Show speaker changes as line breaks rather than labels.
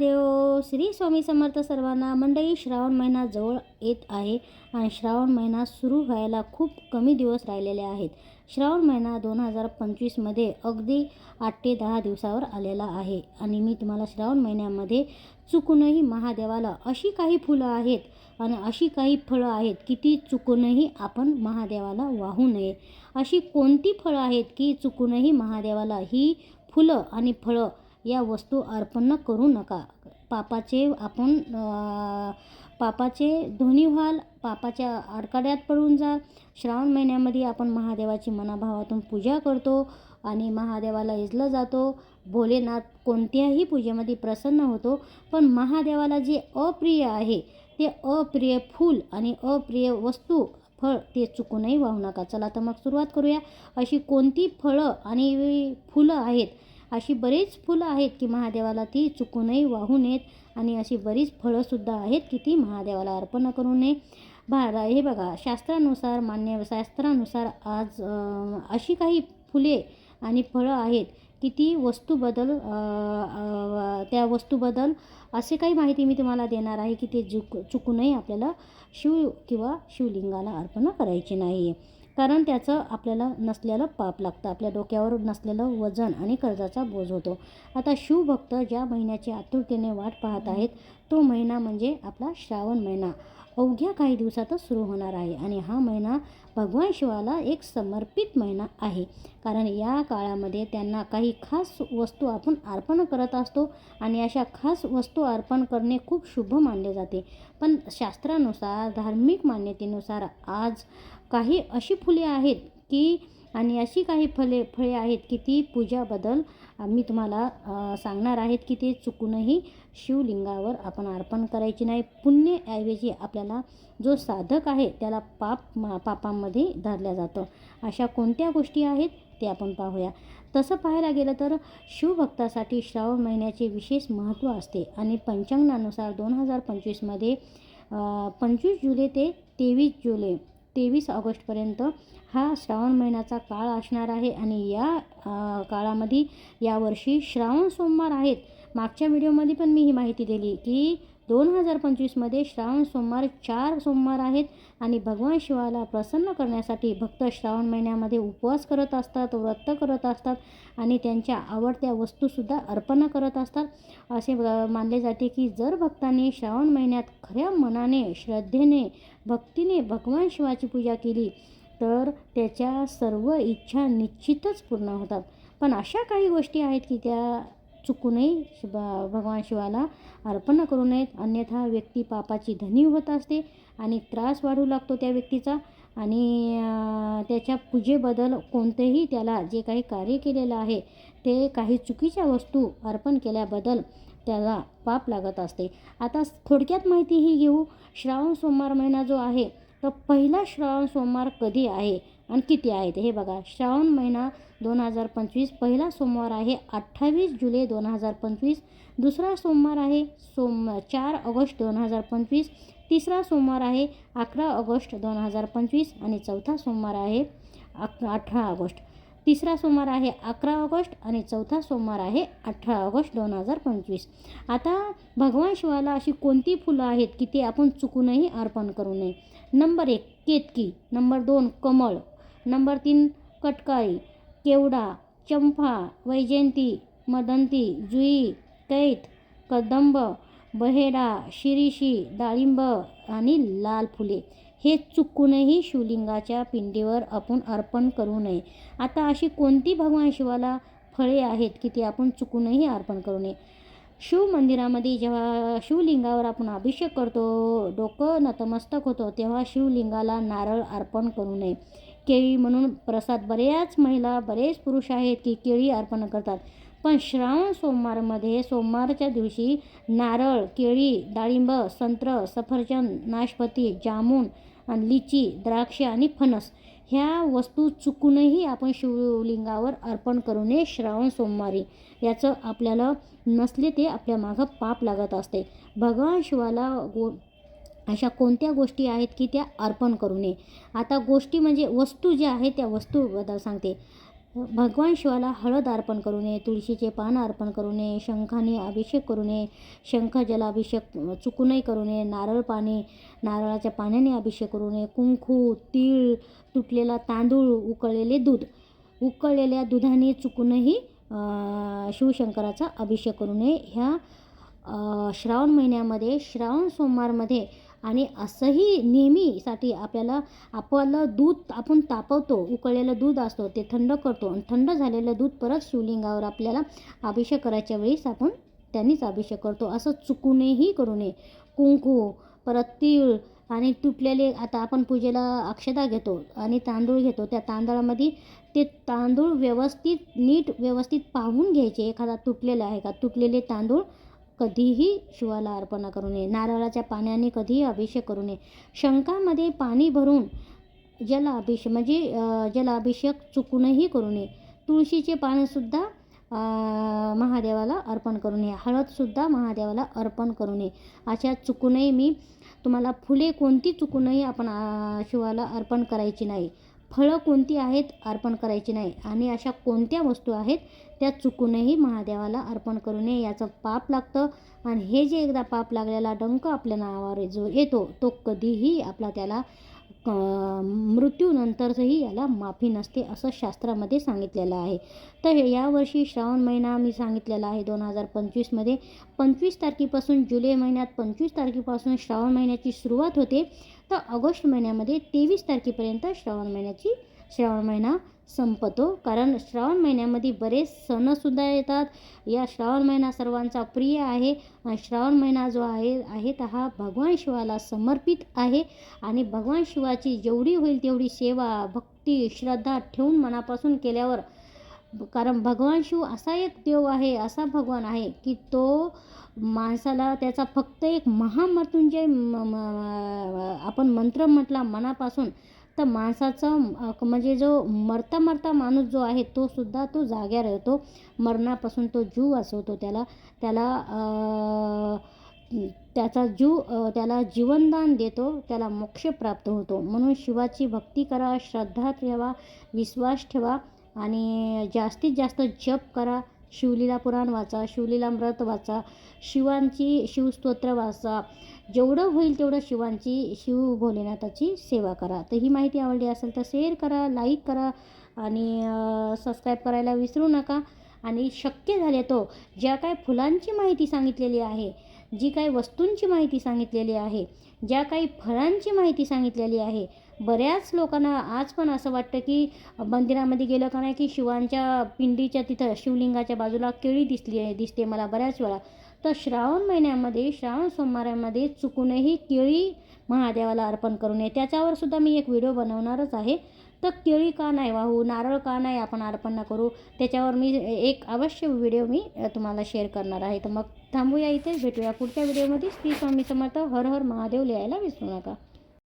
महादेव. श्री स्वामी समर्थ सर्वांना मंडळी श्रावण महिना जवळ येत आहे आणि श्रावण महिना सुरू व्हायला खूप कमी दिवस राहिलेले आहेत. श्रावण महिना दोन हजार पंचवीसमध्ये अगदी आठ ते दहा दिवसावर आलेला आहे आणि मी तुम्हाला श्रावण महिन्यामध्ये चुकूनही महादेवाला अशी काही फुलं आहेत आणि अशी काही फळं आहेत की ती चुकूनही आपण महादेवाला वाहू नये. अशी कोणती फळं आहेत की चुकूनही महादेवाला ही फुलं आणि फळं या वस्तू अर्पण करू नका. पापाचे आपण पापाचे धोनी व्हाल पापाच्या आडकाड्यात पडून जा. श्रावण महिन्यामध्ये आपण महादेवाची मनाभावातून पूजा करतो आणि महादेवाला इजलं जातो. भोलेनाथ कोणत्याही पूजेमध्ये प्रसन्न होतो पण महादेवाला जे अप्रिय आहे ते अप्रिय फूल आणि अप्रिय वस्तू फळ ते चुकूनही वाहू नका. चला तर मग सुरुवात करूया. अशी कोणती फळं आणि फुलं आहेत अशी बरीच फुलं आहेत की महादेवाला ती चुकूनही वाहू नयेत. आणि अशी बरीच फळंसुद्धा आहेत की ती महादेवाला अर्पण करू नये. भारा हे बघा शास्त्रानुसार मान्य शास्त्रानुसार आज अशी काही फुले आणि फळं आहेत की ती वस्तूबद्दल बदल त्या वस्तूबद्दल असे काही माहिती मी तुम्हाला देणार आहे की ते चुक चुकूनही आपल्याला शिव किंवा शिवलिंगाला अर्पण करायची नाही आहे कारण त्याचं आपल्याला नसलेलं पाप लागतं. आपल्या डोक्यावर नसलेलं वजन आणि कर्जाचा बोज होतो. आता शिवभक्त ज्या महिन्याची आतुरतेने वाट पाहत आहेत तो महिना म्हणजे आपला श्रावण महिना. अवघ्या काही दिवसातच सुरू होणार आहे आणि हा महिना भगवान शिवाला एक समर्पित महिना आहे. कारण या काळामध्ये त्यांना काही खास वस्तू आपण अर्पण करत असतो आणि अशा खास वस्तू अर्पण करणे खूप शुभ मानले जाते. पण शास्त्रानुसार धार्मिक मान्यतेनुसार आज काही अशी फुले आहेत की आणि अशी काही फले फळे आहेत की ती पूजाबद्दल मी तुम्हाला सांगणार आहेत की ते चुकूनही शिवलिंगावर आपण अर्पण करायची नाही. पुण्यऐवजी आपल्याला जो साधक आहे त्याला पाप मा- पापांमध्ये धरल्या जातं. अशा कोणत्या गोष्टी आहेत ते आपण पाहूया. तसं पाहायला गेलं तर शिवभक्तासाठी श्रावण महिन्याचे विशेष महत्त्व असते. आणि पंचांगानुसार दोन हजार पंचवीसमध्ये पंचवीस जुलै ते तेवीस जुलै तेवीस ऑगस्टपर्यंत हा श्रावण महिन्याचा काळ असणार आहे आणि या काळामध्ये यावर्षी श्रावण सोमवार आहेत. मागच्या व्हिडिओमध्ये पण मी ही माहिती दिली की दोन हजार पंचवीसमध्ये श्रावण सोमवार चार सोमवार आहेत आणि भगवान शिवाला प्रसन्न करण्यासाठी भक्त श्रावण महिन्यामध्ये उपवास करत असतात व्रत करत असतात आणि त्यांच्या आवडत्या वस्तूसुद्धा अर्पण करत असतात. असे मानले जाते की जर भक्तांनी श्रावण महिन्यात खऱ्या मनाने श्रद्धेने भक्तीने भगवान शिवाची पूजा केली तर त्याच्या सर्व इच्छा निश्चितच पूर्ण होतात. पण अशा काही गोष्टी आहेत की त्या चुकूनही शिव भगवान शिवाला अर्पण करू नयेत. अन्यथा व्यक्ती पापाची धनी होत असते आणि त्रास वाढू लागतो त्या व्यक्तीचा. आणि त्याच्या पूजेबद्दल कोणतेही त्याला जे काही कार्य केलेलं आहे ते काही चुकीच्या वस्तू अर्पण केल्याबद्दल त्याला पाप लागत असते. आता थोडक्यात माहिती ही घेऊ. श्रावण सोमवार महिना जो आहे तर पहिला श्रावण सोमवार कधी आहे? आणि किती आहेत? हे बघा श्रावण महिना दोन हजार पंचवीस पहिला सोमवार आहे अठ्ठावीस जुलै दोन हजार पंचवीस दुसरा सोमवार आहे सोम चार ऑगस्ट दोन हजार पंचवीस तिसरा सोमवार आहे अकरा ऑगस्ट दोन हजार पंचवीस आणि चौथा सोमवार आहे अकरा अठरा ऑगस्ट. तिसरा सोमवार आहे अकरा ऑगस्ट आणि चौथा सोमवार आहे अठरा ऑगस्ट दोन हजार पंचवीस. आता भगवान शिवाला अशी कोणती फुलं आहेत की ते आपण चुकूनही अर्पण करू नये? नंबर एक केतकी. नंबर दोन कमळ. नंबर तीन कटकाळी केवडा चंफा वैजयंती मदंती जुई कैत कदंब बहेडा शिरीशी डाळिंब आणि लाल फुले. हे चुकूनही शिवलिंगाच्या पिंडीवर आपण अर्पण करू नये. आता अशी कोणती भगवान शिवाला फळे आहेत की ती आपण चुकूनही अर्पण करू नये? शिव मंदिरामध्ये जेव्हा शिवलिंगावर आपण अभिषेक करतो डोकं नतमस्तक होतो तेव्हा शिवलिंगाला नारळ अर्पण करू नये. केळी म्हणून प्रसाद बऱ्याच महिला बरेच पुरुष आहेत की केळी अर्पण करतात. पण श्रावण सोमवारमध्ये सोमवारच्या दिवशी नारळ केळी डाळिंब संत्र सफरचंद नाशपती जामून आणि लिची द्राक्ष आणि फणस ह्या वस्तू चुकूनही आपण शिवलिंगावर अर्पण करू नये श्रावण सोमवारी. याचं आपल्याला नसले ते आपल्या मागं पाप लागत असते. भगवान शिवाला गो अशा कोणत्या गोष्टी आहेत की त्या अर्पण करू नये? आता गोष्टी म्हणजे वस्तू ज्या आहेत त्या वस्तूबद्दल सांगते. भगवान शिवाला हळद अर्पण करू नये तुळशीचे पान अर्पण करू नये शंखाने अभिषेक करू नये शंख जलाभिषेक चुकूनही करू नये नारळ पाणी नारळाच्या पाण्याने अभिषेक करू नये कुंकू तीळ तुटलेला तांदूळ उकळलेले दूध. उकळलेल्या दुधाने चुकूनही शिवशंकराचा अभिषेक करू नये. ह्या श्रावण महिन्यामध्ये श्रावण सोमवारमध्ये आणि असंही नेहमीसाठी आपल्याला आपलं दूध आपण तापवतो उकळलेलं दूध असतो ते थंड करतो आणि थंड झालेलं दूध परत शिवलिंगावर आपल्याला अभिषेक करायच्या वेळेस आपण त्यांनीच अभिषेक करतो. असं चुकूनही करू नये. कुंकू परत तीळ आणि तुटलेले आता आपण पूजेला अक्षता घेतो आणि तांदूळ घेतो. त्या तांदळामध्ये ते तांदूळ व्यवस्थित नीट व्यवस्थित पाहून घ्यायचे. एखादा तुटलेला आहे का? तुटलेले तांदूळ कधीही शिवाला अर्पण करू नये. नारळाच्या पाण्याने कधीही अभिषेक करू नये. शंखामध्ये पाणी भरून जल अभिषेक म्हणजे जलाभिषेक जल अभिषेक चुकूनही करू नये. तुळशीचे पानसुद्धा महादेवाला अर्पण करू नये. हळदसुद्धा महादेवाला अर्पण करू नये. अशा चुकूनही मी तुम्हाला फुले कोणती चुकूनही आपण शिवाला अर्पण करायची नाही. फळं कोणती आहेत अर्पण करायची नाही आणि अशा कोणत्या वस्तू आहेत त्या चुकूनही महादेवाला अर्पण करू नये याचं पाप लागतं. आणि हे जे एकदा पाप लागलेला डंक आपल्या नावावर जो येतो तो कधीही आपला त्याला मृत्यूनंतरही याला माफी नसते असं शास्त्रामध्ये सांगितलेलं आहे. तर हे यावर्षी श्रावण महिना मी सांगितलेला आहे दोन हजार पंचवीसमध्ये. पंचवीस तारखेपासून जुलै महिन्यात पंचवीस तारखेपासून श्रावण महिन्याची सुरुवात होते. तर ऑगस्ट महिन्यामध्ये तेवीस तारखेपर्यंत श्रावण महिन्याची श्रावण महिना संपतो. कारण श्रावण महिन्यामध्ये बरेच सणसुद्धा येतात. या श्रावण महिना सर्वांचा प्रिय आहे. श्रावण महिना जो आहे आहे तर हा भगवान शिवाला समर्पित आहे. आणि भगवान शिवाची जेवढी होईल तेवढी सेवा भक्ती श्रद्धा ठेवून मनापासून केल्यावर कारण भगवान शिव असा एक देव आहे असा भगवान आहे की तो माणसाला त्याचा फक्त एक महामृत्युंजय म- म- आपण मंत्र म्हटला मनापासून तर माणसाचं म्हणजे जो मरता मरता माणूस जो आहे तो सुद्धा तो जाग्यावर येतो. मरणापासून तो जीव वाचवतो त्याला. त्याला त्याचा जीव त्याला जीवनदान देतो. त्याला मोक्ष प्राप्त होतो. म्हणून शिवाची भक्ती करा श्रद्धा ठेवा विश्वास ठेवा आणि जास्तीत जास्त जप करा. शिवलीला पुराण वाचा शिवलीलामृत वाचा शिवांची शिवस्तोत्र वाचा. जेवढं होईल तेवढं शिवांची शिव भोलेनाथाची सेवा करा. तर ही माहिती आवडली असेल तर शेअर करा लाईक करा आणि सबस्क्राईब करायला विसरू नका. आणि शक्य झाले तो ज्या काय फुलांची माहिती सांगितलेली आहे जी काही वस्तूंची माहिती सांगितलेली आहे ज्या काही फळांची माहिती सांगितलेली आहे बऱ्याच लोकांना आज पण असं वाटतं की मंदिरामध्ये गेलं का नाही की शिवांच्या पिंडीच्या तिथं शिवलिंगाच्या बाजूला केळी दिसली आहे दिसते मला बऱ्याच वेळा. तर श्रावण महिन्यामध्ये श्रावण सोमवारामध्ये चुकूनही केळी महादेवाला अर्पण करू नये त्याच्यावर सुद्धा मी एक व्हिडिओ बनवणारच आहे. तर केळी का नाही वाहू नारळ का नाही आपण अर्पण करू त्याच्यावर मी एक अवश्य व्हिडिओ मी तुम्हाला शेअर करणार आहे. तर मग थांबूया इथेच भेटूया पुढच्या व्हिडिओमध्ये. श्री स्वामी समर्थ हर हर महादेव लिहायला विसरू नका.